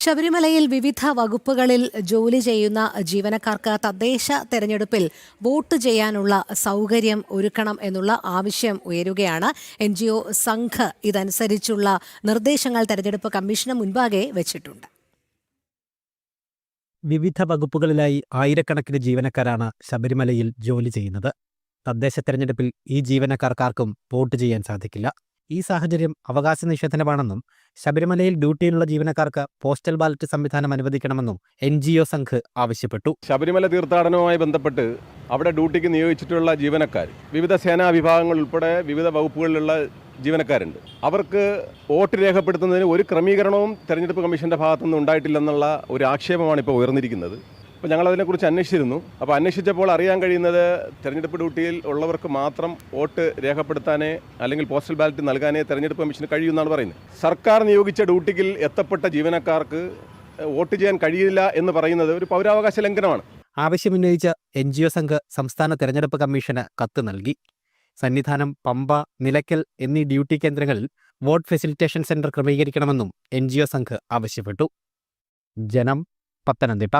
ശബരിമലയിൽ വിവിധ വകുപ്പുകളിൽ ജോലി ചെയ്യുന്ന ജീവനക്കാർക്ക് തദ്ദേശ തെരഞ്ഞെടുപ്പിൽ വോട്ട് ചെയ്യാനുള്ള സൗകര്യം ഒരുക്കണം എന്നുള്ള ആവശ്യം ഉയരുകയാണ്. എൻ ജി ഒ സംഘ് ഇതനുസരിച്ചുള്ള നിർദ്ദേശങ്ങൾ തെരഞ്ഞെടുപ്പ് കമ്മീഷന് മുൻപാകെ വെച്ചിട്ടുണ്ട്. വിവിധ വകുപ്പുകളിലായി ആയിരക്കണക്കിന് ജീവനക്കാരാണ് ശബരിമലയിൽ ജോലി ചെയ്യുന്നത്. തദ്ദേശ തെരഞ്ഞെടുപ്പിൽ ഈ ജീവനക്കാർക്കാർക്കും വോട്ട് ചെയ്യാൻ സാധിക്കില്ല. ഈ സാഹചര്യം അവകാശ നിഷേധനമാണെന്നും ശബരിമലയിൽ ഡ്യൂട്ടിയിലുള്ള ജീവനക്കാർക്ക് പോസ്റ്റൽ ബാലറ്റ് സംവിധാനം അനുവദിക്കണമെന്നും എൻ ജി ഒ സംഘ് ആവശ്യപ്പെട്ടു. ശബരിമല തീർത്ഥാടനവുമായി ബന്ധപ്പെട്ട് അവിടെ ഡ്യൂട്ടിക്ക് നിയോഗിച്ചിട്ടുള്ള ജീവനക്കാർ വിവിധ സേനാ വിഭാഗങ്ങൾ ഉൾപ്പെടെ വിവിധ വകുപ്പുകളിലുള്ള ജീവനക്കാരുണ്ട്. അവർക്ക് വോട്ട് രേഖപ്പെടുത്തുന്നതിന് ഒരു ക്രമീകരണവും തെരഞ്ഞെടുപ്പ് കമ്മീഷന്റെ ഭാഗത്തുനിന്ന് ഉണ്ടായിട്ടില്ലെന്നുള്ള ഒരു ആക്ഷേപമാണ് ഇപ്പോൾ ഉയർന്നിരിക്കുന്നത്. അപ്പോൾ ഞങ്ങൾ അതിനെക്കുറിച്ച് അന്വേഷിച്ചിരുന്നു. അപ്പോൾ അന്വേഷിച്ചപ്പോൾ അറിയാൻ കഴിയുന്നത് തെരഞ്ഞെടുപ്പ് ഡ്യൂട്ടിയിൽ ഉള്ളവർക്ക് മാത്രം വോട്ട് രേഖപ്പെടുത്താനേ അല്ലെങ്കിൽ പോസ്റ്റൽ ബാലറ്റ് നൽകാനേ തെരഞ്ഞെടുപ്പ് കമ്മീഷന് കഴിയുമെന്നാണ് പറയുന്നത്. സർക്കാർ നിയോഗിച്ച ഡ്യൂട്ടിക്കിൽ എത്തപ്പെട്ട ജീവനക്കാർക്ക് വോട്ട് ചെയ്യാൻ കഴിയില്ല എന്ന് പറയുന്നത് ഒരു പൗരാവകാശ ലംഘനമാണ്. ആവശ്യമുന്നയിച്ച എൻ ജി ഒ സംഘ് സംസ്ഥാന തെരഞ്ഞെടുപ്പ് കമ്മീഷന് കത്ത് നൽകി. സന്നിധാനം പമ്പ നിലയ്ക്കൽ എന്നീ ഡ്യൂട്ടി കേന്ദ്രങ്ങളിൽ വോട്ട് ഫെസിലിറ്റേഷൻ സെന്റർ ക്രമീകരിക്കണമെന്നും എൻ ജി ഒ സംഘ് ആവശ്യപ്പെട്ടു. ജനം പത്തനംതിട്ട.